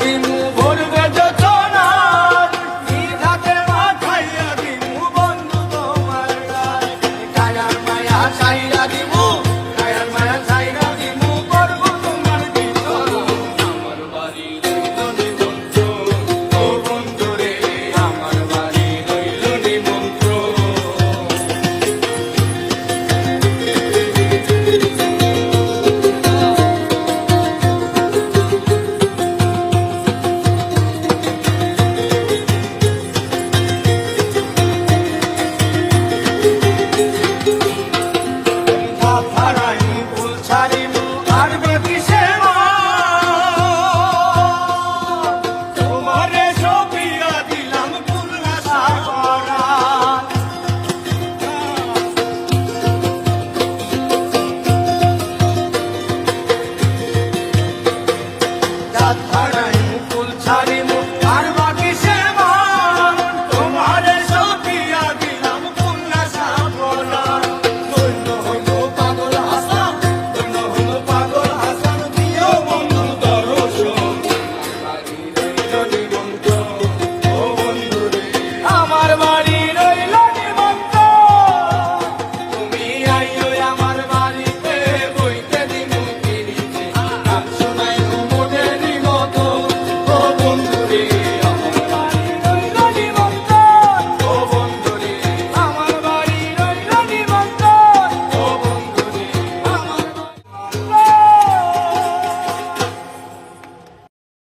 দিমু ভরবে যোচনার নিধাতে মাথাইয়া দিমু বন্ধু তোমার গায়। গায়ার মায়া চাইয়া দিমু